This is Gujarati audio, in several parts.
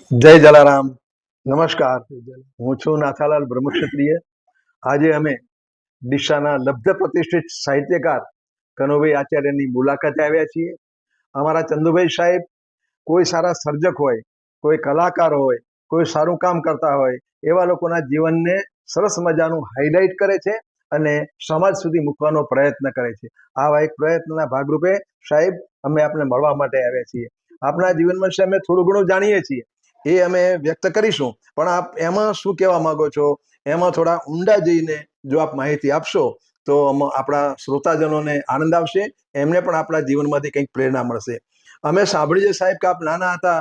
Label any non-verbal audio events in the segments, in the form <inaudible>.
જય જલારામ. નમસ્કાર. હું છું નાથાલાલ બ્રહ્મક્ષત્રિય. આજે અમે ડીસાના લબ્ધ પ્રતિષ્ઠિત સાહિત્યકાર કનુભાઈ આચાર્યની મુલાકાતે આવ્યા છીએ. અમારા ચંદુભાઈ સાહેબ કોઈ સારા સર્જક હોય, કોઈ કલાકાર હોય, કોઈ સારું કામ કરતા હોય, એવા લોકોના જીવનને સરસ મજાનું હાઇલાઇટ કરે છે અને સમાજ સુધી મૂકવાનો પ્રયત્ન કરે છે. આવા એક પ્રયત્નના ભાગરૂપે સાહેબ અમે આપને મળવા માટે આવ્યા છીએ. આપણા વિશે અમે થોડું ઘણું જાણીએ છીએ. એ અમે વ્યક્ત કરીશું. પણ આપ એમાં શું કહેવા માંગો છો? એમાં થોડા ઊંડા જઈને જો આપ માહિતી આપશો, તો આપણા શ્રોતાજનોને આનંદ આવશે, એમને પણ આપણા જીવનમાંથી કંઈક પ્રેરણા મળશે. અમે સાંભળીએ સાહેબ કે આપ નાના હતા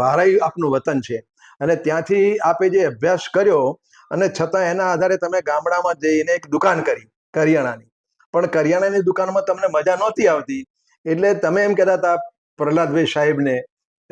વારાઈ આપનું વતન છે. અને ત્યાંથી આપે જે અભ્યાસ કર્યો, અને છતાં એના આધારે તમે ગામડામાં જઈને એક દુકાન કરી, કરિયાણાની. પણ કરિયાણાની દુકાનમાં તમને મજા નહોતી આવતી. એટલે તમે એમ કહેતા હતા પ્રહલાદભાઈ સાહેબને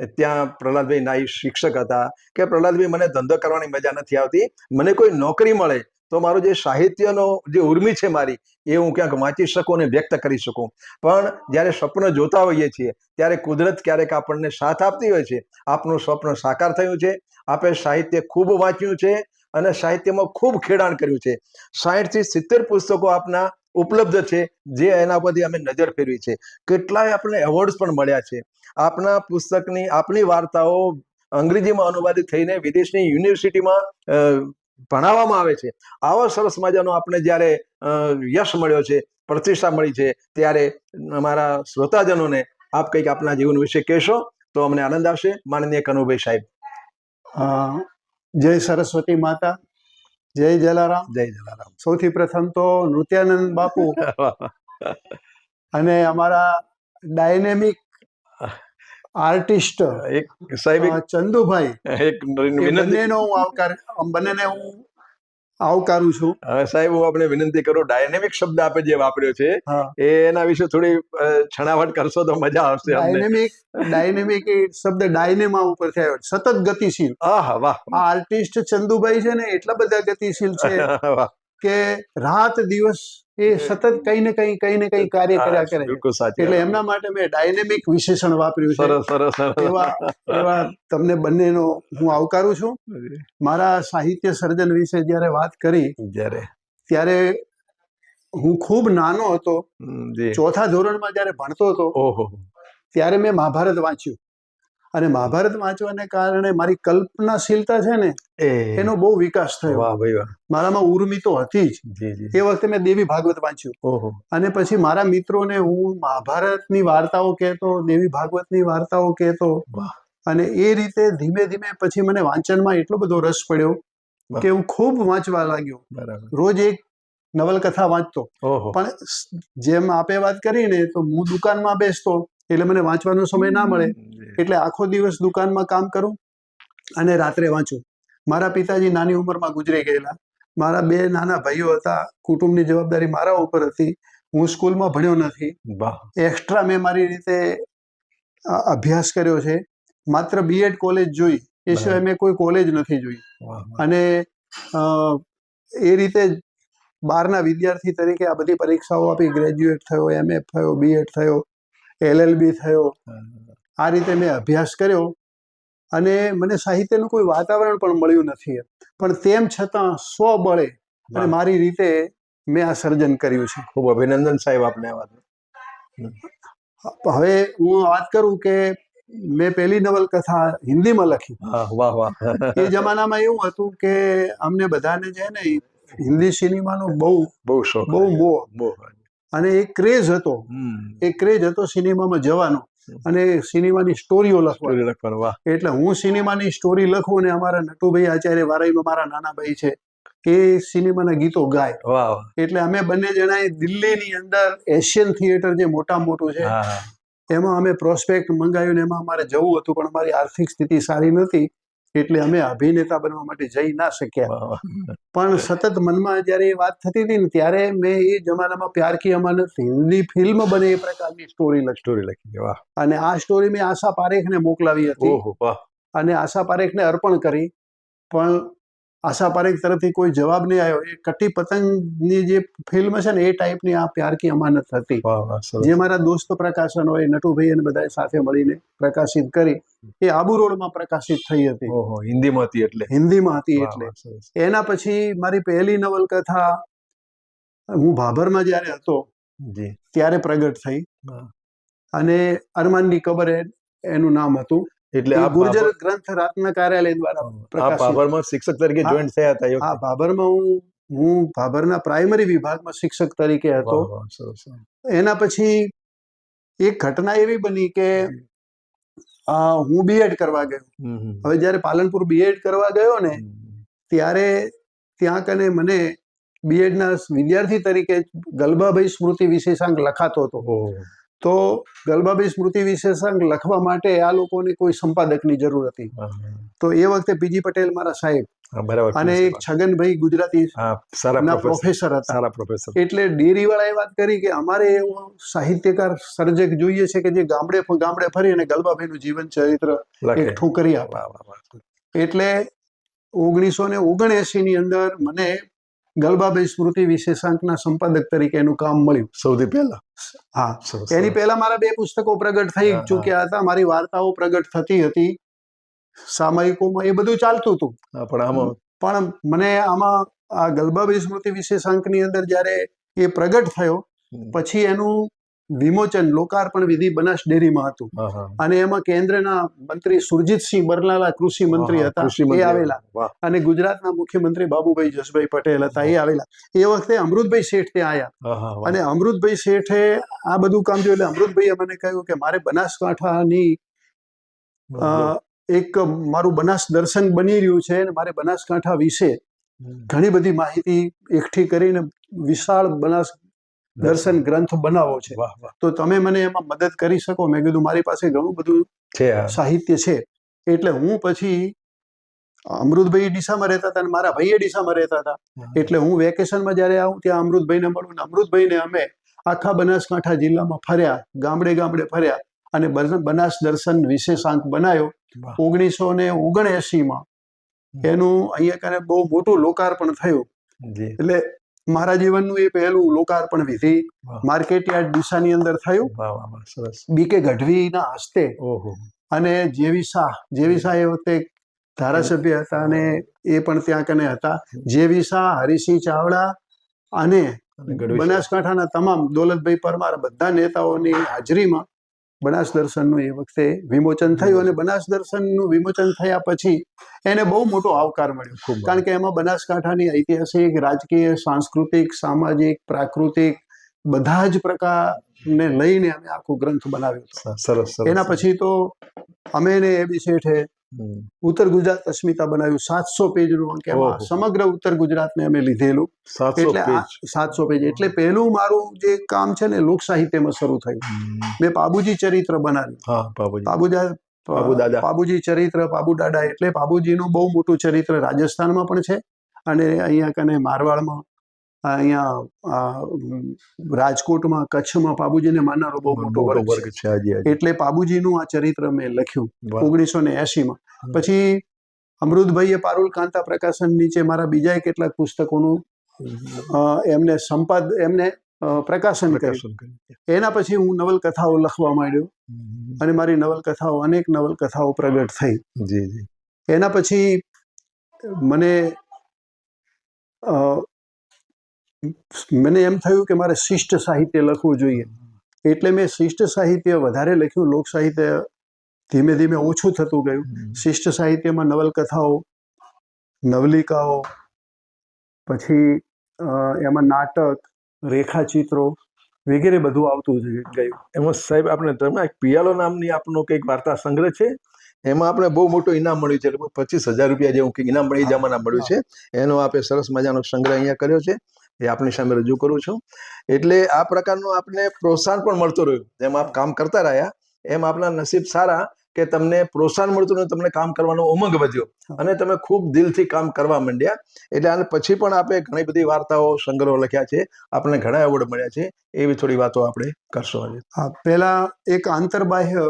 ત્યાં પ્રહલાદભાઈ નાઈ શિક્ષક હતા કે પ્રહલાદભાઈ મને ધંધો કરવાની મજા નથી આવતી, મને કોઈ નોકરી મળે તો મારો જે સાહિત્યનો જે ઉર્મી છે મારી એ હું ક્યાંક વાંચી શકું અને વ્યક્ત કરી શકું. પણ જ્યારે સ્વપ્ન જોતા હોઈએ છીએ, ત્યારે કુદરત ક્યારેક આપણને સાથ આપતી હોય છે. આપનું સ્વપ્ન સાકાર થયું છે, આપે સાહિત્ય ખૂબ વાંચ્યું છે અને સાહિત્યમાં ખૂબ ખેડાણ કર્યું છે. સાહીઠથી સિત્તેર પુસ્તકો આપના ઉપલબ્ધ છે, જે એના પરથી અમે નજર ફેરવી છે. કેટલાય આપણને એવોર્ડ્સ પણ મળ્યા છે. આપના પુસ્તકની, આપની વાર્તાઓ અંગ્રેજીમાં અનુવાદિત થઈને વિદેશની યુનિવર્સિટીમાં ભણાવવામાં આવે છે. આવો સરસ મજાનો આપણે જ્યારે યશ મળ્યો છે, પ્રતિષ્ઠા મળી છે, ત્યારે અમારા શ્રોતાજનોને આપ કંઈક આપના જીવન વિશે કહેશો, તો અમને આનંદ આવશે. માનનીય કનુભાઈ સાહેબ. જય સરસ્વતી માતા. જય જલારામ. જય જલારામ. સૌથી પ્રથમ તો નૃત્યાનંદ બાપુ <laughs> અને અમારા ડાયનેમિક આર્ટિસ્ટ એક સાહેબ ચંદુભાઈ. એક વિનંતી. હું આવકાર બંનેને હું આવકારું છું. સાહેબ હું આપણે વિનંતી કરું ડાયનેમિક શબ્દ આપે જે વાપર્યો છે એના વિશે થોડી છણાવટ કરશો તો મજા આવશે ડાયનેમિક ડાયનેમિક શબ્દ ડાયનેમા ઉપર થયો સતત ગતિશીલ. આહ વાહ. આ આર્ટિસ્ટ ચંદુભાઈ છે ને એટલા બધા ગતિશીલ છે. <laughs> વાહ. કે રાત દિવસ એ સતત કઈ ને કઈ કઈ ને કઈ કાર્ય કર્યા કરે એટલે એમના માટે મેં ડાયનેમિક વિશેષણ વાપર્યું છે. સરસ એવા એવા તમને બંનેનો હું આવકારું છું. મારા સાહિત્ય સર્જન વિશે જ્યારે વાત કરી જ્યારે. ત્યારે હું ખૂબ નાનો હતો. ચોથા ધોરણમાં જ્યારે ભણતો હતો ઓહો. ત્યારે મેં મહાભારત વાંચ્યું. અને મહાભારત વાંચવાને કારણે મારી કલ્પનાશીલતા છે ને એનો બહુ વિકાસ થયો. મારામાં ઉર્મી તો હતી જ. એ વખતે મેં દેવી ભાગવત વાંચ્યું. અને પછી મારા મિત્રોને હું મહાભારતની વાર્તાઓ કહેતો દેવી ભાગવતની વાર્તાઓ કહેતો. અને એ રીતે ધીમે ધીમે પછી મને વાંચનમાં એટલો બધો રસ પડ્યો કે હું ખૂબ વાંચવા લાગ્યો. બરાબર. રોજ એક નવલકથા વાંચતો. ઓહો. પણ જેમ આપે વાત કરીને તો હું દુકાનમાં બેસતો એટલે મને વાંચવાનો સમય ના મળે. એટલે આખો દિવસ દુકાનમાં કામ કરું અને રાત્રે વાંચું. મારા પિતાજી નાની ઉંમરમાં ગુજરી ગયેલા. મારા બે નાના ભાઈઓ હતા. કુટુંબની જવાબદારી મારા ઉપર હતી. હું સ્કૂલમાં ભણ્યો નથી. એક્સ્ટ્રા મેં મારી રીતે અભ્યાસ કર્યો છે. માત્ર બીએડ કોલેજ જોઈ. એ સિવાય મેં કોઈ કોલેજ નથી જોઈ. અને એ રીતે બહારના વિદ્યાર્થી તરીકે આ બધી પરીક્ષાઓ આપી. ગ્રેજ્યુએટ થયો એમએ થયો બીએડ થયો. એલએલબી થયો. આ રીતે મેં અભ્યાસ કર્યો અને મને સાહિત્યનું કોઈ વાતાવરણ પણ મળ્યું નથી. પણ તેમ છતાં સ્વબળે અને મારી રીતે મેં આ સર્જન કર્યું છે. ખૂબ અભિનંદન સાહેબ આપને વાત હવે હું વાત કરું કે મેં પહેલી નવલકથા હિન્દીમાં લખી. વાહ વાહ. એ જમાનામાં એવું હતું કે અમને બધાને છે ને હિન્દી સિનેમાનો બહુ બહુ શોખ બહુ મોહ. બહુ અને એ ક્રેઝ હતો. એ ક્રેઝ હતો સિનેમામાં જવાનો. અને સિનેમાની સ્ટોરીઓ લખવા એટલે હું સિનેમાની સ્ટોરી લખું અને અમારા નટુભાઈ આચાર્ય વારાઈમાં મારા નાના ભાઈ છે એ સિનેમાના ગીતો ગાય. એટલે અમે બંને જણાએ દિલ્હીની અંદર એશિયન થિયેટર જે મોટા મોટું છે. એમાં અમે પ્રોસ્પેક્ટ મંગાવ્યું ને એમાં અમારે જવું હતું પણ અમારી આર્થિક સ્થિતિ સારી નથી એટલે અમે અભિનેતા બનવા માટે જઈ ના શક્યા. પણ સતત મનમાં જ્યારે એ વાત થતી હતી ને ત્યારે મેં એ જમાનામાં પ્યાર કી અમાનત હિન્દી ફિલ્મ બને એ પ્રકારની સ્ટોરી સ્ટોરી લખી. અને આ સ્ટોરી મેં આશા પારેખને મોકલાવી હતી. અને આશા પારેખને અર્પણ કરી. પણ આશા પારેખ તરફથી કોઈ જવાબ નહીં આવ્યો. એ કટી પતંગની જે ફિલ્મ છે ને એ ટાઈપની આ પ્યાર કી અમાનત હતી. જે મારા દોસ્ત પ્રકાશન હોય નટુભાઈ અને બધા સાથે મળીને પ્રકાશિત કરી એ આબુ રોડમાં પ્રકાશિત થઈ હતી. હિન્દીમાં હતી એટલે. હિન્દીમાં હતી એટલે. એના પછી મારી પહેલી નવલકથા હું ભાભરમાં જ્યારે હતો ત્યારે પ્રગટ થઈ. અને અરમાનની કબર એનું નામ હતું. એટલે આ ગુર્જર ગ્રંથ રાતના કાર્યાલય દ્વારા. બાબરમાં શિક્ષક તરીકે જોઈન થયા હતા હા? ભાભરમાં હું હું ભાભરના પ્રાઇમરી વિભાગમાં શિક્ષક તરીકે હતો. એના પછી એક ઘટના એવી બની કે હું બીએડ કરવા ગયો. હવે જ્યારે પાલનપુર બીએડ કરવા ગયો ને ત્યારે ત્યાં કને મને બીએડના વિદ્યાર્થી તરીકે ગલબાભાઈ સ્મૃતિ વિશેષાંક લખાતો હતો. તો ગલબાભાઈ સ્મૃતિ વિશેષાંક લખવા માટે આ લોકોને કોઈ સંપાદકની જરૂર હતી. તો એ વખતે પીજી પટેલ મારા સાહેબ અને એક છગનભાઈ ગુજરાતી પ્રોફેસર હતા. સારા પ્રોફેસર એટલે ડેરીવાળાએ વાત કરી કે અમારે એવો સાહિત્યકાર સર્જક જોઈએ છે કે જે ગામડે ગામડે ફરી અને ગલબાભાઈનું જીવન ચરિત્ર લખે. એકઠું કરી આપે. એટલે ઓગણીસો ને ઓગણએસી ની અંદર મને ગલબાભાઈ સ્મૃતિ વિશેષાંકના સંપાદક તરીકે એનું કામ મળ્યું. સૌથી પહેલા? હા. એની પહેલા મારા બે પુસ્તકો પ્રગટ થઈ ચૂક્યા હતા. મારી વાર્તાઓ પ્રગટ થતી હતી. સામયિકોમાં એ બધું ચાલતું હતું. પણ આમાં પણ મને આમાં આ ગલબાભાઈ સ્મૃતિ વિશેષાંકની અંદર જ્યારે એ પ્રગટ થયો પછી એનું વિમોચન લોકાર્પણ વિધિ બનાસ ડેરીમાં હતું. અને એમાં કેન્દ્રના મંત્રી સુરજીતસિંહ બરલાલા કૃષિ મંત્રી હતા એ આવેલા. અને ગુજરાતના મુખ્યમંત્રી બાબુભાઈ જસભાઈ પટેલ હતા એ આવેલા. એ વખતે અમૃતભાઈ શેઠ ત્યાં આવ્યા. અને અમૃતભાઈ શેઠે આ બધું કામ જોયું એટલે અમૃતભાઈએ મને કહ્યું કે મારે બનાસકાંઠાની અ, એક મારું બનાસ દર્શન બની રહ્યું છે અને મારે બનાસકાંઠા વિશે ઘણી બધી માહિતી એકઠી કરીને વિશાળ બનાસ દર્શન ગ્રંથ બનાવો છે. તો તમે મને એમાં મદદ કરી શકો. મેં કીધું મારી પાસે ઘણું બધું સાહિત્ય છે. એટલે હું પછી અમૃતભાઈ ડીસામાં રહેતા હતા અને મારા ભાઈએ ડીસામાં રહેતા હતા. એટલે હું વેકેશનમાં જ્યારે આવું ત્યાં અમૃતભાઈને મળું ને અમૃતભાઈને અમે આખા બનાસકાંઠા જિલ્લામાં ફર્યા ગામડે ગામડે ફર્યા અને બનાસ દર્શન વિશેષાંક બનાવ્યો ઓગણીસો ને ઓગણએસીમાં એનું અહીંયા કને બહુ મોટું લોકાર્પણ થયું. એટલે મારા જીવનનું એ પહેલું લોકાર્પણ વિધિ માર્કેટ યાર્ડ ડીસાની અંદર થયું. સરસ. બીકે ગઢવીના હસ્તે ઓહો. અને જેવી શાહ જેવી શાહ એ વખતે ધારાસભ્ય હતા અને એ પણ ત્યાં કને હતા. જેવી શાહ હરિસિંહ ચાવડા અને બનાસકાંઠાના તમામ દોલતભાઈ પરમાર બધા નેતાઓની હાજરીમાં બનાસ દર્શનનું એ વખતે વિમોચન થયું અને બનાસ દર્શનનું વિમોચન થયા પછી એને બહુ મોટો આવકાર મળ્યો. કારણ કે એમાં બનાસકાંઠાની ઐતિહાસિક રાજકીય સાંસ્કૃતિક સામાજિક પ્રાકૃતિક બધા જ પ્રકારને લઈને અમે આખો ગ્રંથ બનાવ્યો સરસ. એના પછી તો અમે ને એબી શેઠે હમ. ઉત્તર ગુજરાત અસ્મિતા બનાવ્યું સાતસો પેજનું અંક સમગ્ર ઉત્તર ગુજરાતને અમે લીધેલું. સાતસો એટલે પેજ. સાતસો પેજ. એટલે પહેલું મારું જે કામ છે ને લોક સાહિત્યમાં શરૂ થયું. મેં પાબુજી ચરિત્ર બનાવ્યું. પાબુજા. પાબુજી ચરિત્ર પાબુ દાદા. એટલે પાબુજીનું બહુ મોટું ચરિત્ર રાજસ્થાનમાં પણ છે. અને અહીંયા કને મારવાડમાં અહીંયા રાજકોટમાં કચ્છમાં પાબુજીને માનનારો બહુ મોટો વર્ગ છે એટલે પાબુજીનું આ ચરિત્ર મેં લખ્યું. ઓગણીસો ને એસીમાં પછી અમૃતભાઈએ પારુલ કાંતા પ્રકાશન નીચે મારા બીજા કેટલાક પુસ્તકોનું એમને સંપાદ એમને પ્રકાશન કર્યું. એના પછી હું નવલકથાઓ લખવા માંડ્યો અને મારી નવલકથાઓ અનેક નવલકથાઓ પ્રગટ થઈ. જી જી. એના પછી મને મને એમ થયું કે મારે શિષ્ટ સાહિત્ય લખવું જોઈએ. એટલે મેં શિષ્ટ સાહિત્ય વધારે લખ્યું લોક સાહિત્ય ધીમે ધીમે ઓછું થતું ગયું. શિષ્ટ સાહિત્યમાં નવલકથાઓ નવલિકાઓ પછી એમાં નાટક રેખાચિત્રો વગેરે બધું આવતું ગયું. એમાં સાહેબ આપણે તમે એક પિયાલો નામની આપનો કંઈક વાર્તા સંગ્રહ છે? એમાં આપણે બહુ મોટું ઇનામ મળ્યું છે. પચીસ હજાર રૂપિયા જેવું કંઈક ઇનામ મળી જમાના મળ્યું છે. એનો આપે સરસ મજાનો સંગ્રહ અહીંયા કર્યો છે. એ આપની સામે રજૂ કરું છું. એટલે આ પ્રકારનું આપને પ્રોત્સાહન પણ મળતું રહ્યું. જેમ આપ કામ કરતા રહ્યા એમ આપના નસીબ સારા કે તમને પ્રોત્સાહન મળતું રહ્યું તમને કામ કરવાનો ઉમંગ વધ્યો. અને તમે ખૂબ દિલથી કામ કરવા માંડ્યા. એટલે આને પછી પણ આપે ઘણી બધી વાર્તાઓ સંગ્રહો લખ્યા છે. આપણને ઘણા એવોર્ડ મળ્યા છે. એવી થોડી વાતો આપણે કરશું આજે. હા પહેલા એક આંતરબાહ્ય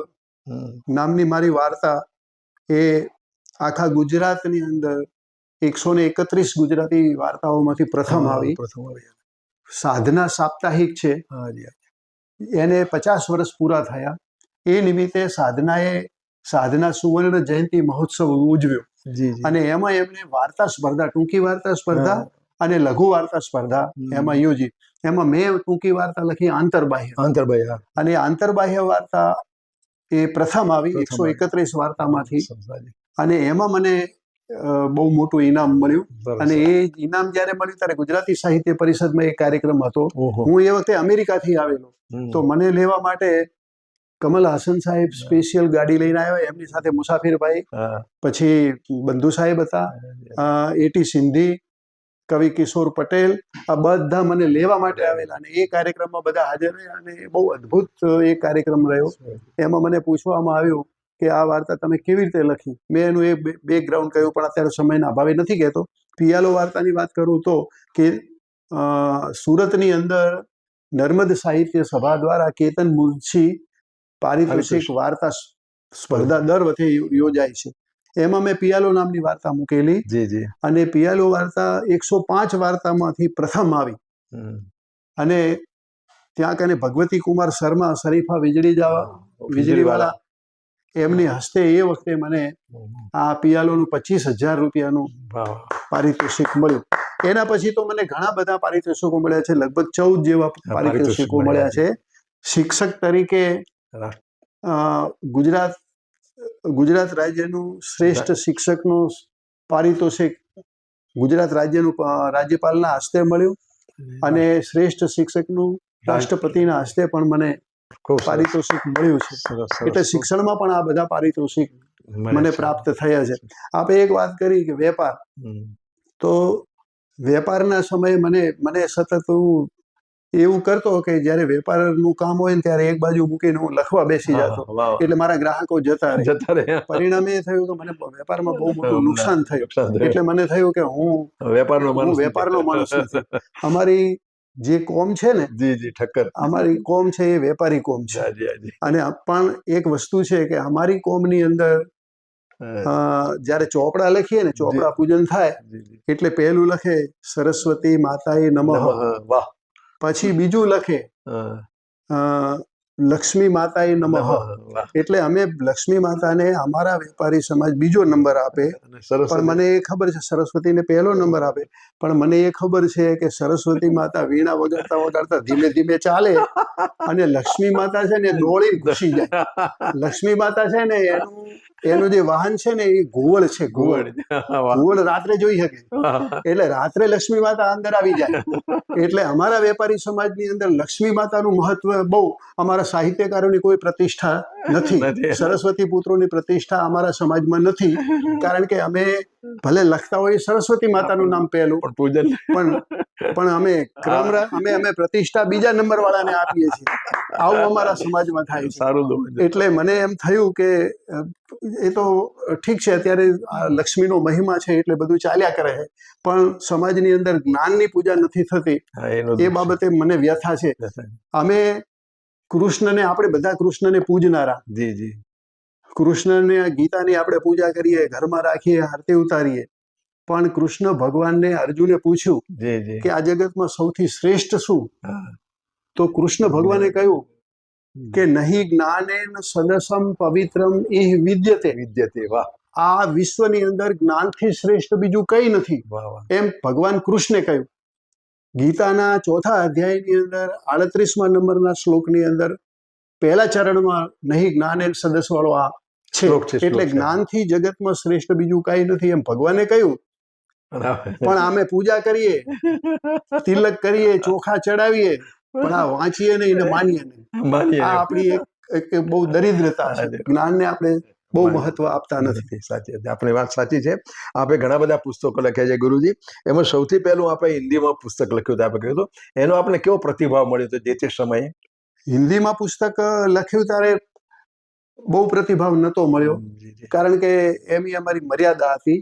નામની મારી વાર્તા એ આખા ગુજરાતની અંદર એકસો ને એકત્રીસ ગુજરાતી વાર્તાઓમાંથી પ્રથમ આવી. પ્રથમ આવી. સાધના સાપ્તાહિક છે. એને પચાસ વર્ષ પૂરા થયા. એ નિમિત્તે સાધનાએ સાધના સુવર્ણ જયંતિ મહોત્સવ ઉજવ્યો. અને એમાં એમને વાર્તા સ્પર્ધા ટૂંકી વાર્તા સ્પર્ધા અને લઘુ વાર્તા સ્પર્ધા એમાં યોજી. એમાં મેં ટૂંકી વાર્તા લખી આંતરબાહ્ય. આંતરબાહ્ય અને આંતરબાહ્ય વાર્તા એ પ્રથમ આવી એકસો એકત્રીસ વાર્તામાંથી. અને એમાં મને બહુ મોટું ઇનામ મળ્યું. અને એ ઇનામ જ્યારે મળ્યું ત્યારે ગુજરાતી સાહિત્ય પરિષદમાં એક કાર્યક્રમ હતો. હું એ વખતે અમેરિકાથી આવેલો. તો મને લેવા માટે કમલ હાસન સાહેબ સ્પેશિયલ ગાડી લઈને આવ્યા. એમની સાથે મુસાફિરભાઈ પછી બંધુ સાહેબ હતા એટી સિંધી કવિ કિશોર પટેલ આ બધા મને લેવા માટે આવેલા. અને એ કાર્યક્રમમાં બધા હાજર રહ્યા અને બહુ અદ્ભુત એ કાર્યક્રમ રહ્યો. એમાં મને પૂછવામાં આવ્યું કે આ વાર્તા તમે કેવી રીતે લખી? મેં એનું એ બેકગ્રાઉન્ડ કહ્યું પણ અત્યારે સમયના અભાવે નથી કહેતો. પિયાલો વાર્તાની વાત કરું તો કે સુરતની અંદર નર્મદ સાહિત્ય સભા દ્વારા કેતન મુનશી પારિતોષિક. વાર્તા સ્પર્ધા દર વખતે યોજાય છે. એમાં મેં પિયાલો નામની વાર્તા મૂકેલી. જી જી. અને પિયાલો વાર્તા એકસો પાંચ વાર્તામાંથી પ્રથમ આવી. અને ત્યાં કને ભગવતી કુમાર શર્મા શરીફા વીજળી વીજળીવાળા એમની હસ્તે એ વખતે મને આ પિયાલોનું પચીસ હજાર રૂપિયાનું પારિતોષિક મળ્યું. એના પછી તો મને ઘણા બધા પારિતોષિકો મળ્યા છે લગભગ ચૌદ જેવા પારિતોષિકો મળ્યા છે. શિક્ષક તરીકે ગુજરાત ગુજરાત રાજ્યનું શ્રેષ્ઠ શિક્ષકનું પારિતોષિક ગુજરાત રાજ્યનું રાજ્યપાલના હસ્તે મળ્યું અને શ્રેષ્ઠ શિક્ષકનું રાષ્ટ્રપતિના હસ્તે પણ મને. પારિતોષિક મળ્યું છે. એટલે શિક્ષણમાં પણ આ બધા પારિતોષિક મને પ્રાપ્ત થયા છે. આપણે એક વાત કરી કે વેપાર. તો વેપારના સમયે મને મને સતત હું એવું કરતો કે જ્યારે વેપારનું કામ હોય ને ત્યારે એક બાજુ મૂકીને હું લખવા બેસી જતો. એટલે મારા ગ્રાહકો જતા જતા રહે પરિણામે એ થયું કે મને વેપારમાં બહુ મોટું નુકસાન થયું. એટલે મને થયું કે હું વેપારનો હું વેપારનો માણસ અમારી જે કોમ છે ને જી જી ઠક્કર. અમારી કોમ છે એ વેપારી કોમ છે. અને પણ એક વસ્તુ છે કે અમારી કોમની અંદર હા, અ, જ્યારે ચોપડા લખીએ ને ચોપડા પૂજન થાય. એટલે પહેલું લખે સરસ્વતી માતા નમઃ. નમઃ. વાહ. પછી બીજું લખે લક્ષ્મી માતાએ નમઃ. નમઃ. એટલે અમે લક્ષ્મી માતાને અમારા વેપારી સમાજ બીજો નંબર આપે. પણ મને એ ખબર છે સરસ્વતીને પહેલો નંબર આપે. પણ મને એ ખબર છે કે સરસ્વતી માતા વીણા વગાડતા વગાડતા ધીમે ધીમે ચાલે અને લક્ષ્મી માતા છે ને દોડી ઘૂસી જાય. <laughs> લક્ષ્મી માતા છે ને એનું એનું જે વાહન છે ને એ ઘુવડ છે ઘુવડ ઘુવડ રાત્રે જોઈ શકે. એટલે રાત્રે લક્ષ્મી માતા અંદર આવી જાય. એટલે અમારા વેપારી સમાજની અંદર લક્ષ્મી માતાનું મહત્વ બહુ અમારા સાહિત્યકારોની કોઈ પ્રતિષ્ઠા નથી. સરસ્વતી પુત્રોની પ્રતિષ્ઠા અમારા સમાજમાં નથી. કારણ કે અમે ભલે લખતા હોય સરસ્વતી માતાનું નામ પહેલું. પણ પૂજન. પણ પણ અમે ક્રમ અમે અમે પ્રતિષ્ઠા બીજા નંબર વાળાને આપીએ છીએ. આવું અમારા સમાજમાં થાય છે. સારું એટલે મને એમ થયું કે એ તો ઠીક છે અત્યારે લક્ષ્મીનો મહિમા છે એટલે બધું ચાલ્યા કરે છે. પણ સમાજની અંદર જ્ઞાનની પૂજા નથી થતી. એ બાબતે મને વ્યથા છે. છે. અમે કૃષ્ણને આપણે બધા કૃષ્ણને પૂજનારા. જી જી. કૃષ્ણને ગીતાની આપણે પૂજા કરીએ ઘરમાં રાખીએ આરતી ઉતારીએ. પણ કૃષ્ણ ભગવાનને અર્જુને પૂછ્યું કે આ જગતમાં સૌથી શ્રેષ્ઠ શું? તો કૃષ્ણ ભગવાને કહ્યું કે નહીં જ્ઞાનેન સદસમ પવિત્રમ એ વિદ્યતે. વિદ્યતે વાહ. આ વિશ્વની અંદર જ્ઞાનથી શ્રેષ્ઠ બીજું કંઈ નથી. એમ ભગવાન કૃષ્ણે કહ્યું. ગીતાના ચોથા અધ્યાયની અંદર આડત્રીસમાં નંબરના શ્લોકની અંદર પહેલા ચરણમાં નહીં જ્ઞાન એન સદસ વાળો આ છે, એટલે જ્ઞાનથી જગતમાં શ્રેષ્ઠ બીજું કાંઈ નથી. એમ ભગવાને કહ્યું પણ અમે પૂજા કરીએ તિલક કરીએ ચોખા ચડાવીએ પણ આ વાંચીએ નહીં ને માનીએ નહીં. આ આપણી એક એક બહુ દરિદ્રતા છે. જ્ઞાનને આપણે બહુ મહત્વ આપતા નથી. સાચી આપણી વાત સાચી છે. આપે ઘણા બધા પુસ્તકો લખ્યા છે ગુરુજી. એમાં સૌથી પહેલું આપણે હિન્દીમાં પુસ્તક લખ્યું હતું આપણે કહ્યું હતું. એનો આપણે કેવો પ્રતિભાવ મળ્યો હતો જે તે સમયે? હિન્દીમાં પુસ્તક લખ્યું ત્યારે બહુ પ્રતિભાવ નતો મળ્યો. કારણ કે એમની અમારી મર્યાદા હતી.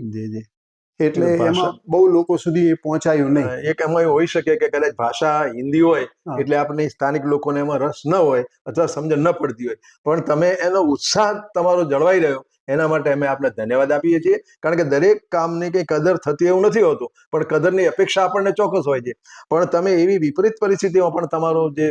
એટલે એમાં બહુ લોકો સુધી એ પહોંચાયું નહીં. એક એમાં હોઈ શકે કે કદાચ ભાષા હિન્દી હોય એટલે આપણે સ્થાનિક લોકોને એમાં રસ ન હોય અથવા સમજણ ન પડતી હોય. પણ તમે એનો ઉત્સાહ તમારો જળવાઈ રહ્યો. એના માટે અમે આપને ધન્યવાદ આપીએ છીએ. કારણ કે દરેક કામની કંઈ કદર થતી એવું નથી હોતું પણ કદરની અપેક્ષા આપણને ચોક્કસ હોય છે. પણ તમે એવી વિપરીત પરિસ્થિતિમાં પણ તમારું જે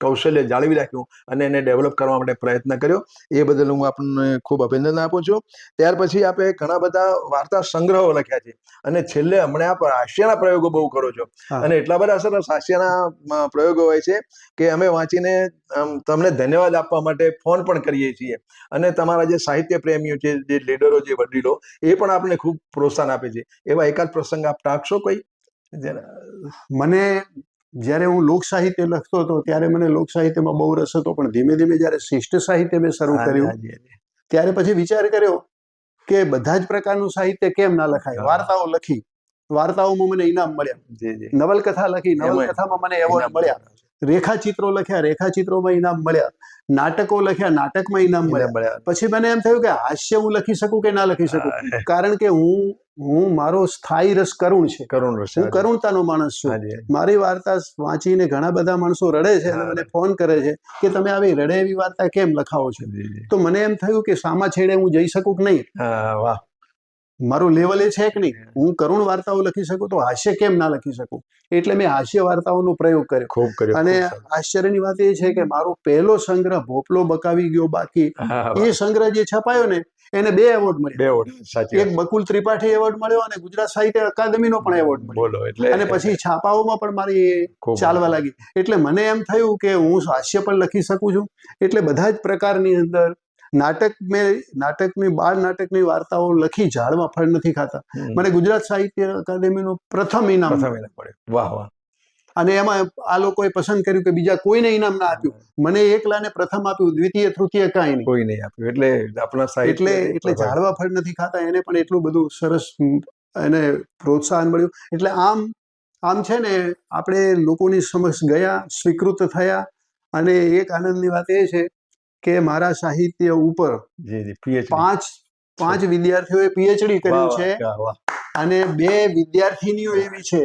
કૌશલ્ય જાળવી રાખ્યું અને એને ડેવલપ કરવા માટે પ્રયત્ન કર્યો એ બદલ હું આપને ખૂબ અભિનંદન આપું છું. ત્યાર પછી આપે ઘણા બધા વાર્તા સંગ્રહો લખ્યા છે. અને છેલ્લે હમણાં આપ હાસ્યના પ્રયોગો બહુ કરો છો. અને એટલા બધા સરસ હાસ્યના પ્રયોગો હોય છે કે અમે વાંચીને તમને ધન્યવાદ આપવા માટે ફોન પણ કરીએ છીએ. અને તમારા જે સાહિત્ય પ્રેમીઓ છે જે લીડરો જે વડીલો એ પણ આપણને ખૂબ પ્રોત્સાહન આપે છે. એવા એકાદ પ્રસંગ આપ ટાંકશો કોઈ? મને જ્યારે હું લોક સાહિત્ય લખતો હતો ત્યારે મને લોક સાહિત્યમાં બહુ રસ હતો પણ ધીમે ધીમે જ્યારે શિષ્ટ સાહિત્ય મેં શરૂ કર્યું. ત્યારે પછી વિચાર કર્યો કે બધા જ પ્રકારનું સાહિત્ય કેમ ના લખાય? વાર્તાઓ લખી. વાર્તાઓમાં મને ઇનામ મળ્યા. નવલકથા લખી. નવલકથામાં મને એવોર્ડ મળ્યા. રેખાચિત્રો લખ્યા રેખાચિત્રોમાં ઇનામ મળ્યા. નાટકો લખ્યા નાટકમાં ઇનામ મળ્યા. પછી મને એમ થયું કે હાસ્ય હું લખી શકું કે ના લખી શકું? કારણ કે હું હું મારો સ્થાયી રસ કરુણ છે. કરુણ રસ હું કરુણતાનો માણસ છું. મારી વાર્તા વાંચીને ઘણા બધા માણસો રડે છે અને મને ફોન કરે છે કે તમે આવી રડે એવી વાર્તા કેમ લખાવો છો. તો મને એમ થયું કે સામા છેડે હું જઈ શકું કે નહીં? વાહ. મારું લેવલ એ છે કે નહીં? હું. કરુણ વાર્તાઓ લખી શકું તો હાસ્ય કેમ ના લખી શકું? એટલે મેં હાસ્ય વાર્તાઓનો પ્રયોગ કર્યો. ખૂબ કર્યો અને. આશ્ચર્યની વાત એ છે કે મારો પહેલો સંગ્રહ ભોપલો બકાવી ગયો બાકી. એ સંગ્રહ જે છપાયો ને એને બે એવોર્ડ મળ્યો. બે એવોર્ડ સાચી એક બકુલ ત્રિપાઠી એવોર્ડ મળ્યો અને ગુજરાત સાહિત્ય અકાદમીનો પણ એવોર્ડ મળ્યો. બોલો એટલે અને પછી છાપાઓમાં પણ મારી ચાલવા લાગી. એટલે મને એમ થયું કે હું હાસ્ય પણ લખી શકું છું. એટલે બધા જ પ્રકારની અંદર નાટક મેં નાટકની બાળ નાટકની વાર્તાઓ લખી ઝાડમાં ફળ નથી ખાતા. મને ગુજરાત સાહિત્ય અકાદમીનો પ્રથમ ઇનામ પડ્યો વાહ વાહ. અને એમાં આ લોકોએ પસંદ કર્યું કે બીજા કોઈને ઇનામ ના આપ્યું. મને એકલાને પ્રથમ આપ્યું દ્વિતીય તૃતીય કાંઈ નહીં. કોઈ નહીં આપ્યું. એટલે આપણા સાહિત્ય એટલે એટલે ઝાડવા ફળ નથી ખાતા એને પણ એટલું બધું સરસ એને પ્રોત્સાહન મળ્યું. એટલે આમ આમ છે ને આપણે લોકોની સમક્ષ ગયા સ્વીકૃત થયા. અને એક આનંદની વાત એ છે કે મારા સાહિત્ય ઉપર પાંચ પાંચ વિદ્યાર્થીઓએ પીએચડી કર્યું છે. અને બે વિદ્યાર્થીનીઓ એવી છે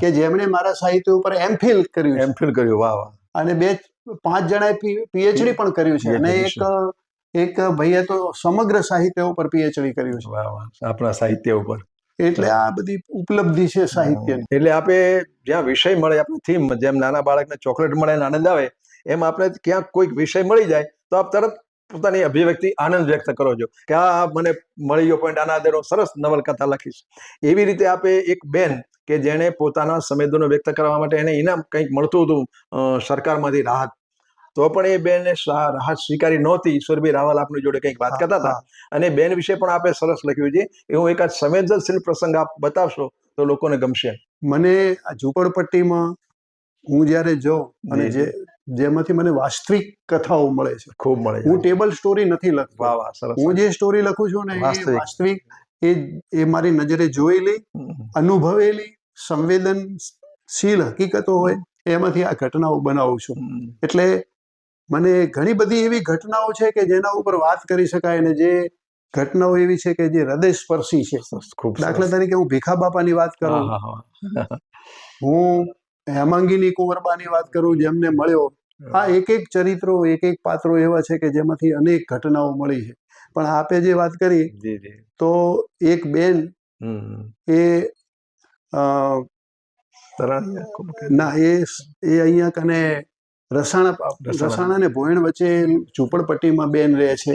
કે જેમણે મારા સાહિત્ય ઉપર એમફિલ કર્યું એમફિલ કર્યું વાહ વાહ. અને બે પાંચ જણાએ પીએચડી પણ કર્યું છે. અને એક એક ભાઈએ તો સમગ્ર સાહિત્ય ઉપર પીએચડી કર્યું છે. વાહ વાહ. આપણા સાહિત્ય ઉપર. એટલે આ બધી ઉપલબ્ધિ છે સાહિત્યની. એટલે આપે જ્યાં વિષય મળે આપણે થીમ જેમ નાના બાળકને ચોકલેટ મળે ને આનંદ આવે એમ આપણે ક્યાંક કોઈક વિષય મળી જાય તો આપ તરત પોતાની અભિવ્યક્તિ આનંદ વ્યક્ત કરો છો કે આ મને મળી ગયો પોઈન્ટ આના આધારે સરસ નવલકથા લખીશ. એવી રીતે આપે એક બેન કે જેણે પોતાના સંવેદનો વ્યક્ત કરવા માટે એને ઇનામ કંઈક મળતું હતું સરકારમાંથી રાહત. તો પણ એ બેનને રાહત સ્વીકારી નહોતી. ઈશ્વરભાઈ રાવલ આપની જોડે કંઈક વાત કરતા હતા. અને બેન વિશે પણ આપે સરસ લખ્યું છે એવું એકાદ સંવેદનશીલ પ્રસંગ આપ બતાવશો તો લોકોને ગમશે. મને આ ઝૂંપડપટ્ટીમાં હું જ્યારે જાઉં અને જે. જેમાંથી મને વાસ્તવિક કથાઓ મળે છે ખૂબ મળે છે. હું ટેબલ સ્ટોરી નથી લખતો હું જે સ્ટોરી લખું છું ને એ વાસ્તવિક. એ એ મારી નજરે જોયેલી અનુભવેલી સંવેદનશીલ હકીકતો હોય એમાંથી આ ઘટનાઓ બનાવું છું એટલે મને ઘણી બધી એવી ઘટનાઓ છે કે જેના ઉપર વાત કરી શકાય અને જે ઘટનાઓ એવી છે કે જે હૃદયસ્પર્શી છે સરસ, ખૂબ સરસ. દાખલા તરીકે હું ભીખા બાપાની વાત કરું. હું હેમાંગીની કુંવરબાની વાત કરું જેમને મળ્યો આ એક એક ચરિત્રો એક એક પાત્રો એવા છે કે જેમાંથી અનેક ઘટનાઓ મળી છે. પણ આપે જે વાત કરી તો એક બેન એ ના એ એ અહીંયા કને રસાણા રસાણા. ને ભોયણ વચ્ચે ઝૂંપડપટ્ટીમાં બેન રહે છે.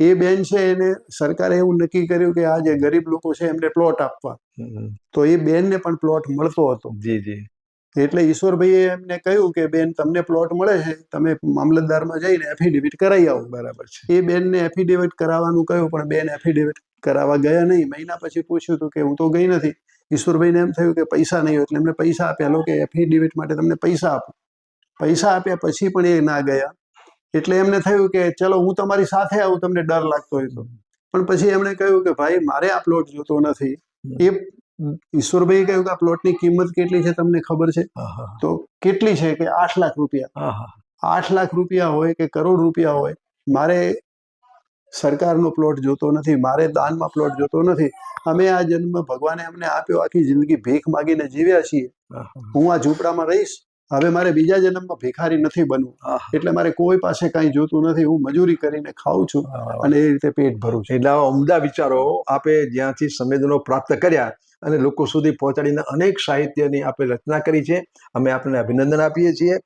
એ બેન છે એને સરકારે એવું નક્કી કર્યું કે આ જે ગરીબ લોકો છે એમને પ્લોટ આપવા. તો એ બેનને પણ પ્લોટ મળતો હતો. જી જી. એટલે ઈશ્વરભાઈએ એમને કહ્યું કે બેન તમને પ્લોટ મળે છે તમે મામલતદારમાં જઈને એફિડેવિટ કરાવી આવો. બરાબર છે. એ બેનને એફિડેવિટ કરાવવાનું કહ્યું પણ બેન એફિડેવિટ કરાવવા ગયા નહીં. મહિના પછી પૂછ્યું હતું કે હું તો ગઈ નથી. ઈશ્વરભાઈને એમ થયું કે પૈસા નહીં હોય. એટલે એમને પૈસા આપ્યા. લો કે એફિડેવિટ માટે તમને પૈસા આપો. પૈસા આપ્યા પછી પણ એ ના ગયા. એટલે એમને થયું કે ચલો હું તમારી સાથે આવું તમને ડર લાગતો હોય તો. પણ પછી એમણે કહ્યું કે ભાઈ મારે આ પ્લોટ જોતો નથી. એ ઈશ્વરભાઈએ કહ્યું કે આ પ્લોટની કિંમત કેટલી છે તમને ખબર છે? તો કેટલી છે કે આઠ લાખ રૂપિયા. આઠ લાખ રૂપિયા હોય કે કરોડ રૂપિયા હોય મારે સરકારનો પ્લોટ જોતો નથી મારે દાનમાં પ્લોટ જોતો નથી. અમે આ જન્મ ભગવાને અમને આપ્યો આખી જિંદગી ભીખ માગીને જીવ્યા છીએ. હું આ ઝૂંપડામાં રહીશ હવે મારે બીજા જન્મમાં ભિખારી નથી બનવું. એટલે મારે કોઈ પાસે કાંઈ જોતું નથી. હું મજૂરી કરીને ખાઉં છું અને એ રીતે પેટ ભરું છું. એટલે ઉમદા વિચારો આપે જ્યાંથી સંવેદનો પ્રાપ્ત કર્યા અને લોકો સુધી પહોંચાડીને અનેક સાહિત્યની આપણે રચના કરી છે. અમે આપને અભિનંદન આપીએ છીએ.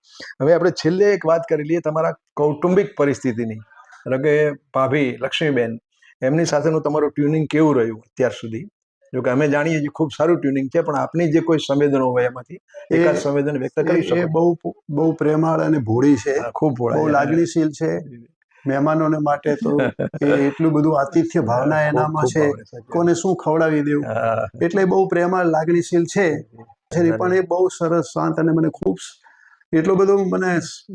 હવે આપણે છેલ્લે એક વાત કરી લઈએ તમારા કૌટુંબિક પરિસ્થિતિની. એટલે કે ભાભી લક્ષ્મીબેન એમની સાથેનું તમારું ટ્યુનિંગ કેવું રહ્યું અત્યાર સુધી? જો કે અમે જાણીએ છીએ ખૂબ સારું ટ્યુનિંગ છે પણ આપની જે કોઈ સંવેદનો હોય એમાંથી એકાદ સંવેદન વ્યક્ત કરી શકે બહુ બહુ પ્રેમાળ અને ભોળી છે. ખૂબ બહુ લાગણીશીલ છે. મહેમાનોને માટે તો એટલું બધું આતિથ્ય ભાવના એનામાં છે. કોને શું ખવડાવી દેવું? એટલે બહુ પ્રેમાળ લાગણીશીલ છે. છે પણ એ બહુ સરસ શાંત અને મને ખૂબ એટલો બધો મને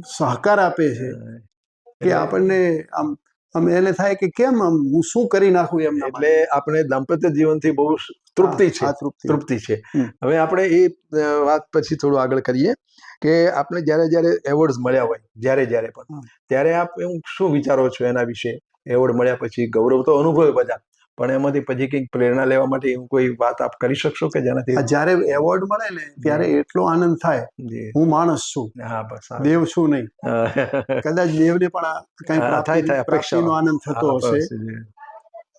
સહકાર આપે છે કે આપણને આમ આમ એને થાય કે કેમ આમ હું શું કરી નાખું એમ એટલે આપણે દાંપત્ય જીવનથી બહુ તૃપ્તિ છે. તૃપ્તિ. તૃપ્તિ છે. હવે આપણે એ વાત પછી થોડું આગળ કરીએ કે આપણે જ્યારે જ્યારે એવોર્ડ્સ મળ્યા હોય જ્યારે જ્યારે પણ ત્યારે આપ એવું શું વિચારો છો એના વિશે? એવોર્ડ મળ્યા પછી ગૌરવ તો અનુભવે બધા. પણ એમાંથી પછી કંઈક પ્રેરણા લેવા માટે એવું કોઈ વાત આપ કરી શકશો કે જેનાથી? જ્યારે એવોર્ડ મળે ને ત્યારે એટલો આનંદ થાય. હું માણસ છું. હા બસ દેવ છું નહીં. કદાચ દેવને પણ કઈ થાય, થાય, અપેક્ષા. આનંદ થતો હશે.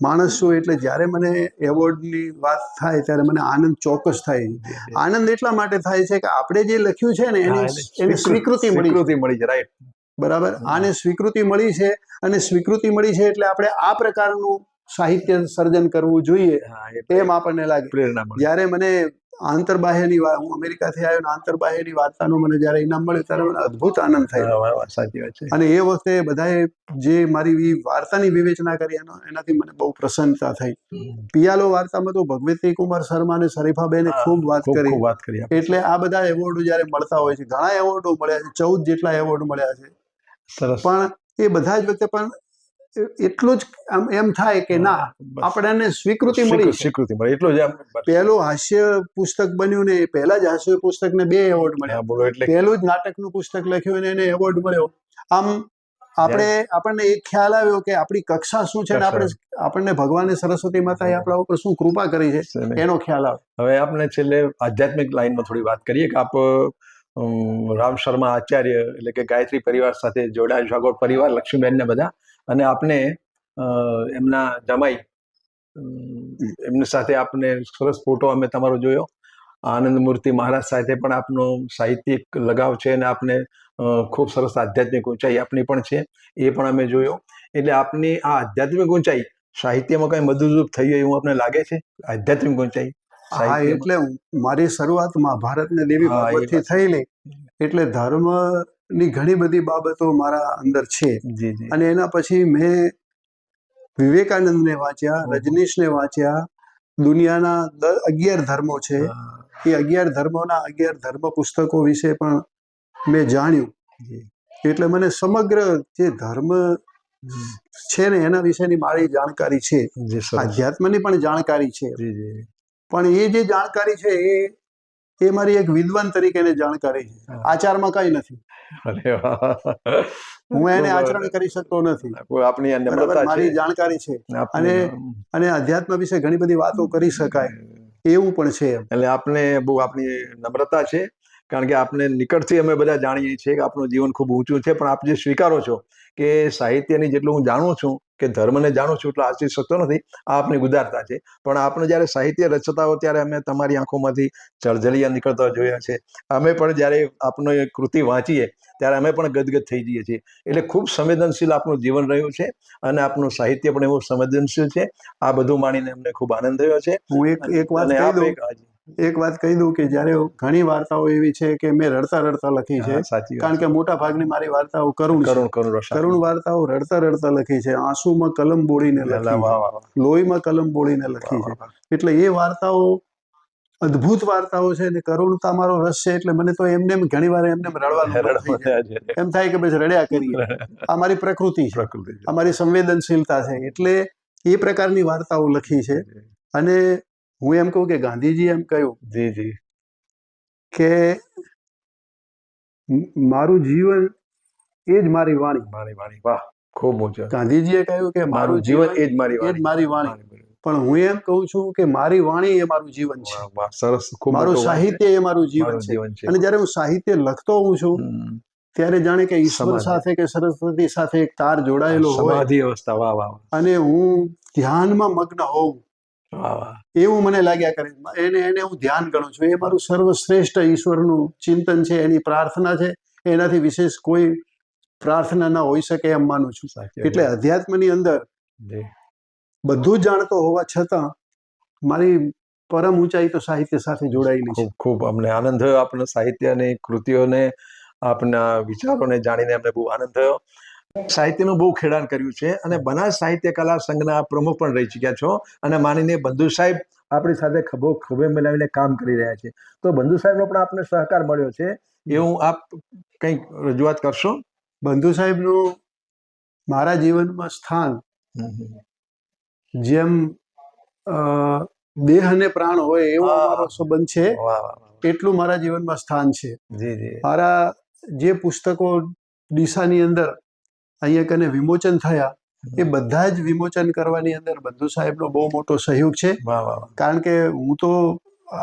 માણસ છું એટલે જ્યારે મને એવોર્ડની વાત થાય ત્યારે મને આનંદ ચોક્કસ થાય. આનંદ એટલા માટે થાય છે કે આપણે જે લખ્યું છે ને એની એની સ્વીકૃતિ મળી. મળી છે રાઈટ બરાબર? આને સ્વીકૃતિ મળી છે અને સ્વીકૃતિ મળી છે એટલે આપણે આ પ્રકારનું સાહિત્ય સર્જન કરવું જોઈએ તેમ આપણને લાગે. પ્રેરણા મળે. જ્યારે મને આંતરબાહ્યની વાત હું અમેરિકાથી આવ્યો આંતર બાહ્યની વાર્તાનો મને જ્યારે ઇનામ મળ્યું ત્યારે મને અદભુત આનંદ થયો. સાચી વાત છે. અને એ વખતે બધાએ જે મારી વાર્તાની વિવેચના કરી એનો એનાથી મને બહુ પ્રસન્નતા થઈ. પિયાલો વાર્તામાં તો ભગવતી કુમાર શર્મા અને શરીફાબેને ખૂબ વાત કરી. વાત કરી એટલે આ બધા એવોર્ડો જ્યારે મળતા હોય છે ઘણા એવોર્ડો મળ્યા છે ચૌદ જેટલા એવોર્ડ મળ્યા છે. સરસ. પણ એ બધા જ વખતે પણ એટલું જ આમ એમ થાય કે ના આપણે આપણને સ્વીકૃતિ મળી સ્વીકૃતિ મળી. એટલું જ પહેલું હાસ્ય પુસ્તક બન્યું ને એ પહેલા જ હાસ્ય પુસ્તકને બે એવોર્ડ મળ્યા. બોલો એટલે પહેલું જ નાટકનું પુસ્તક લખ્યું અને એને એવોર્ડ મળ્યો. આમ આપણે આપણને એક ખ્યાલ આવ્યો કે આપણી કક્ષા શું છે આપણે આપણને ભગવાને સરસ્વતી માતાએ આપણા ઉપર શું કૃપા કરી છે એનો. ખ્યાલ આવે હવે આપણે છેલ્લે આધ્યાત્મિક લાઈનમાં થોડી વાત કરીએ કે આપ રામ શર્મા આચાર્ય એટલે કે ગાયત્રી પરિવાર સાથે જોડાયેલ છો. પરિવાર લક્ષ્મીબેન ને બધા. અને આપને એમના જમાઈ એમની સાથે આપને સરસ ફોટો અમે તમારો જોયો. આનંદ મૂર્તિ મહારાજ સાથે પણ આપનો સાહિત્યિક લગાવ છે અને આપને ખૂબ સરસ આધ્યાત્મિક ઊંચાઈ આપની પણ છે એ પણ અમે જોયો. એટલે આપની આ આધ્યાત્મિક ઊંચાઈ સાહિત્યમાં કઈ મદદરૂપ થઈ હોય એવું આપને લાગે છે? આધ્યાત્મિક ઊંચાઈ હા એટલે મારી શરૂઆત મહાભારતને દેવી ભાગવતથી થયેલી એટલે ધર્મની ઘણી બધી બાબતો મારા અંદર છે. અને એના પછી મેં વિવેકાનંદને વાંચ્યા રજનીશને વાંચ્યા. દુનિયાના અગિયાર ધર્મો છે. એ અગિયાર ધર્મોના અગિયાર ધર્મ પુસ્તકો વિશે પણ મેં જાણ્યું. એટલે મને સમગ્ર જે ધર્મ છે ને એના વિશેની મારી જાણકારી છે. આધ્યાત્મની પણ જાણકારી છે. પણ એ જે જાણકારી છે એ એ મારી એક વિદ્વાન તરીકેની જાણકારી છે. આચારમાં કઈ નથી. હું એને આચરણ કરી શકતો નથી. કોઈ આપણી આ બરાબર? નમ્રતા મારી જાણકારી છે. અને અને અધ્યાત્મ વિશે ઘણી બધી વાતો કરી શકાય. એવું પણ છે એટલે આપને બહુ આપની નમ્રતા છે. કારણ કે આપને નિકટથી અમે બધા જાણીએ છીએ કે આપનું જીવન ખૂબ ઊંચું છે. પણ આપ જે સ્વીકારો છો કે સાહિત્યની જેટલું હું જાણું છું કે ધર્મને જાણું છું એટલે આચરી શકતો નથી આ આપની ઉદારતા છે. પણ આપણે જ્યારે સાહિત્ય રચતા હો ત્યારે અમે તમારી આંખોમાંથી જળજલિયા નીકળતા જોયા છે. અમે પણ જ્યારે આપનો કૃતિ વાંચીએ ત્યારે અમે પણ ગદગદ થઈ જઈએ છીએ. એટલે ખૂબ સંવેદનશીલ આપનું જીવન રહ્યું છે અને આપનું સાહિત્ય પણ એવું સંવેદનશીલ છે. આ બધું માણીને અમને ખૂબ આનંદ થયો છે. હું એક એક વાત એક- વાત કહી દઉં કે જ્યારે ઘણી વાર્તાઓ એવી છે કે મેં રડતા રડતા લખી છે સાચી કારણ કે મોટા ભાગની મારી વાર્તાઓ કરુણ કરુણ વાર્તાઓ રડતા રડતા લખી છે આંસુમાં કલમ બોળીને લખી. લોહીમાં કલમ બોળીને લખી છે. એટલે એ વાર્તાઓ અદ્ભુત વાર્તાઓ છે ને કરુણતા મારો રસ છે એટલે મને તો એમને એમ ઘણી વાર એમને એમ રડવાનું. એમ થાય કે બસ રડ્યા કરીએ. <laughs> આ મારી પ્રકૃતિ છે. પ્રકૃતિ છે. આ મારી સંવેદનશીલતા છે. એટલે એ પ્રકારની વાર્તાઓ લખી છે. અને હું એમ કહું કે ગાંધીજી એમ કહ્યું જી જી. કે મારું જીવન એ જ મારી વાણી. મારી વાણી વાહ ખૂબ ઊંચો. ગાંધીજીએ કહ્યું કે મારું જીવન એ જ મારી એ જ મારી વાણી. પણ હું એમ કહું છું કે મારી વાણી એ મારું જીવન છે. સરસ ખૂબ મારું. સાહિત્ય એ મારું જીવન છે. અને જ્યારે હું સાહિત્ય લખતો હોઉં છું ત્યારે જાણે કે ઈશ્વર સાથે કે સરસ્વતી સાથે એક તાર જોડાયેલો હોય. સમાધિ અવસ્થા. વાહ વાહ. અને હું ધ્યાનમાં મગ્ન હોઉં. એવું મને લાગ્યા કરે. એને એને હું ધ્યાન ગણું છું. એ મારું સર્વશ્રેષ્ઠ ઈશ્વરનું ચિંતન છે એની પ્રાર્થના છે. એનાથી વિશેષ કોઈ પ્રાર્થના ના હોઈ શકે એમ માનું છું. એટલે અધ્યાત્મની અંદર બધું જાણતો હોવા છતાં મારી પરમ ઊંચાઈ તો સાહિત્ય સાથે જોડાયેલી છે. ખૂબ ખૂબ અમને આનંદ થયો આપણા સાહિત્યની કૃતિઓને આપના વિચારોને જાણીને અમને બહુ આનંદ થયો. સાહિત્યનું બહુ ખેડાણ કર્યું છે અને બનાસ સાહિત્ય કલા સંઘના પ્રમુખ પણ રહી ચૂક્યા છો અને માનીને બંધુ સાહેબ આપણી સાથે ખભો ખભે મિલાવીને કામ કરી રહ્યા છે. તો બંધુ સાહેબનો પણ આપને સહકાર મળ્યો છે. એવું આપ કંઈક રજૂઆત કરશો? બંધુ સાહેબનું મારા જીવનમાં સ્થાન જેમ દેહ અને પ્રાણ હોય એવો હા. મારો સંબંધ છે. એટલું મારા જીવનમાં સ્થાન છે. મારા જે પુસ્તકો ડીસાની અંદર અહીંયા કને વિમોચન થયા. એ બધા જ વિમોચન કરવાની અંદર બંધુ સાહેબનો બહુ મોટો સહયોગ છે. કારણ કે હું તો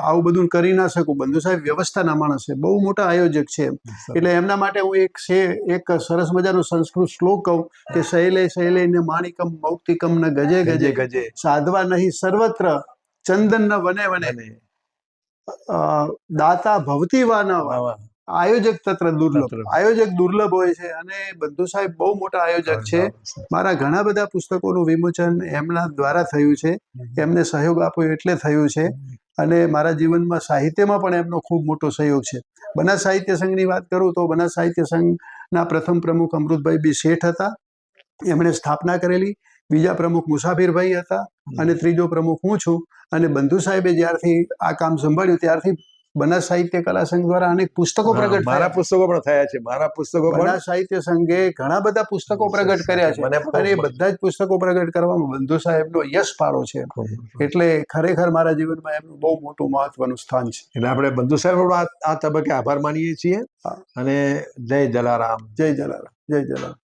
આવું બધું કરી ના શકું. બંધુ સાહેબ વ્યવસ્થાના માણસ છે. બહુ મોટા આયોજક છે એટલે એમના માટે હું એક છે એક સરસ મજાનો સંસ્કૃત શ્લોક કહું કે શૈલે શૈલે ને માણિકમ મૌક્તિકમ ને ગજે ગજે. ગજે સાધવા નહીં સર્વત્ર ચંદન ન વને વને. દાતા ભવતી વાહ વાહ. આયોજક તત્ર દુર્લભ. આયોજક દુર્લભ હોય છે અને બંધુ સાહેબ બહુ મોટા આયોજક છે. મારા ઘણા બધા પુસ્તકોનું વિમોચન એમના દ્વારા થયું છે. એમને સહયોગ આપ્યો એટલે થયું છે. અને મારા જીવનમાં સાહિત્યમાં પણ એમનો ખૂબ મોટો સહયોગ છે. બનાસ સાહિત્ય સંઘની વાત કરું તો બનાસ સાહિત્ય સંઘના પ્રથમ પ્રમુખ અમૃતભાઈ બી શેઠ હતા. એમણે સ્થાપના કરેલી. બીજા પ્રમુખ મુસાફિરભાઈ હતા. અને ત્રીજો પ્રમુખ હું છું. અને બંધુ સાહેબે જ્યારથી આ કામ સંભાળ્યું ત્યારથી બનાસ સાહિત્ય કલા સંઘ દ્વારા અનેક પુસ્તકો પ્રગટ મારા પુસ્તકો પણ થયા છે મારા પુસ્તકો બનાસ સાહિત્ય સંઘે ઘણા બધા પુસ્તકો પ્રગટ કર્યા છે અને એ બધા જ પુસ્તકો પ્રગટ કરવામાં બંધુ સાહેબનો યશ પાડો છે. એટલે ખરેખર મારા જીવનમાં એમનું બહુ મોટું મહત્વનું સ્થાન છે. એટલે આપણે બંધુ સાહેબ આ તબક્કે આભાર માનીએ છીએ. અને જય જલારામ. જય જલારામ જય જલારામ.